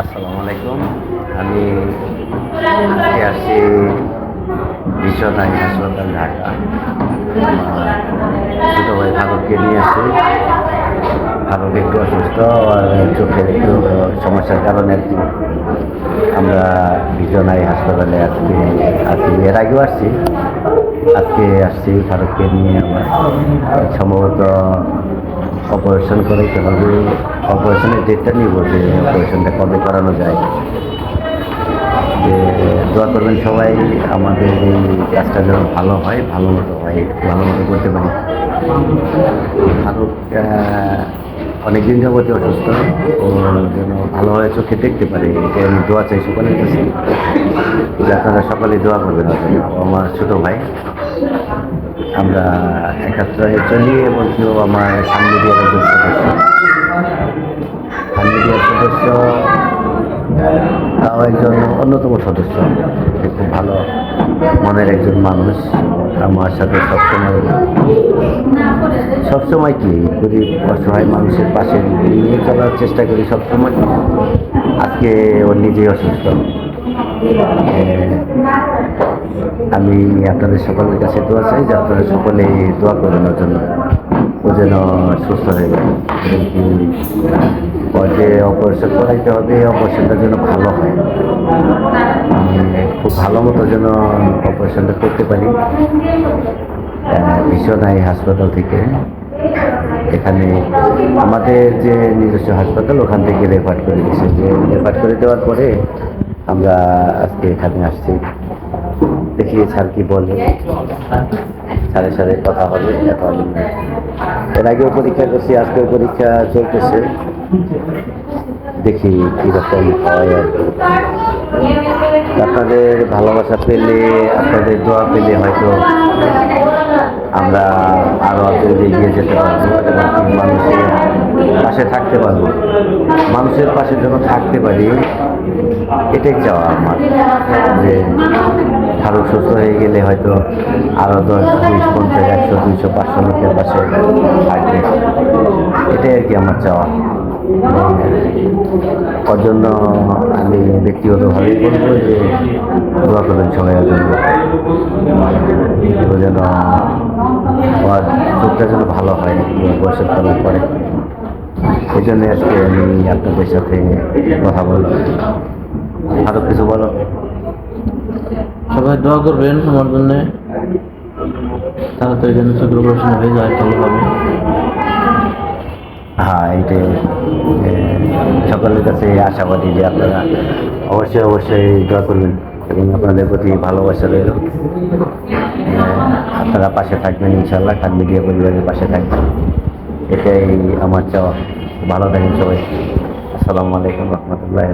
আসসালামু আলাইকুম। আমি আজকে আসছি বিশ্বনাথ হাসপাতাল, ঢাকা। ছোটো ভাই ফারুককে নিয়ে আসছি। ফারুক একটু অসুস্থ চোখের একটু সমস্যার কারণে আমরা বিশ্বনাথ হাসপাতালে আজকে আজকে এর আগেও আসছি। আজকে আসছি ফারুককে নিয়ে আমার সম্ভবত অপারেশন করাইতে হবে। অপারেশনের ডেটটা নিব, যে অপারেশনটা কবে করানো যায়। যে দোয়া করবেন সবাই, আমাদের এই কাজটা যেন ভালো হয়, ভালো মতো হয়, ভালো মতো করতে পারি। ফারুক অনেকদিন যাবতীয় অসুস্থ, ও যেন ভালোভাবে চোখে দেখতে পারে এটা আমি দোয়া চাই সকলের কাছে। যে আপনারা সকলে দোয়া করবেন আমার ছোটো ভাই। আমরা একাত্তরে চলি এবং কেউ আমার সামনে দিয়ে সদস্য। সামনে সদস্য তাও একজন অন্যতম সদস্য। খুব ভালো মনের একজন মানুষ। আমার সাথে সবসময় সবসময় কি? গরিব, অসহায় মানুষের পাশে নিয়ে চলার চেষ্টা করি সবসময়। আজকে ও নিজেই অসুস্থ। আমি আপনাদের সকলের কাছে দোয়া চাই যে আপনারা সকলে দোয়া করবেন ওর জন্য। ও যেন সুস্থ হয়ে ওর যে অপারেশন করাইতে হবে, এই অপারেশনটা যেন ভালো হয়। খুব ভালো মতো যেন অপারেশনটা করতে পারি। বিশ্বনাই হাসপাতাল থেকে। এখানে আমাদের যে নিজস্ব হাসপাতাল, ওখান থেকে রেফার করে দিয়েছে। যে রেফার করে দেওয়ার পরে আমরা আজকে এখানে আসছি। দেখি স্যার কি বলে। স্যারের সাথে কথা হবে। এখন এর আগেও পরীক্ষা করছি, আজকেও পরীক্ষা চলতেছে। দেখি কীরকম হয় আর আপনাদের ভালোবাসা পেলে, আপনাদের দোয়া পেলে হয়তো আমরা আরও আপনাদের এগিয়ে যেতে পারব মানুষের পাশে থাকতে পারব। মানুষের পাশে যেন থাকতে পারি, এটাই চাওয়া আমার, যে আরও সুস্থ হয়ে গেলে হয়তো আরও দশ, বিশ, পঞ্চাশ, একশো, দুইশো, পাঁচশো লোকের পাশে থাকবে। এটাই আর কি আমার চাওয়া। ওর জন্য আমি ব্যক্তিগতভাবেই বলব যে দোয়া করবেন সবাই ওর জন্য যেন ওর চোখটা যেন ভালো হয় বয়সের করার পরে। এই জন্য আজকে আমি আপনাদের সাথে কথা বললাম আরও কিছু বলো? সবাই দোয়া করবেন আমার জন্য। তাড়াতাড়ি যেন চোখের অপারেশন হয়ে যায় ভালোভাবে হ্যাঁ এইটাই সকলের কাছে আশাবাদী যে আপনারা অবশ্যই অবশ্যই দোয়া করবেন এবং আপনাদের প্রতি ভালোবাসা রইল। আপনারা পাশে থাকবেন ইনশাল্লাহ খান মিডিয়া পরিবারের পাশে থাকবেন। এটাই আমার চাওয়া। ভালো থাকেন সবাই। আসসালামু আলাইকুম রহমতুল্লাহ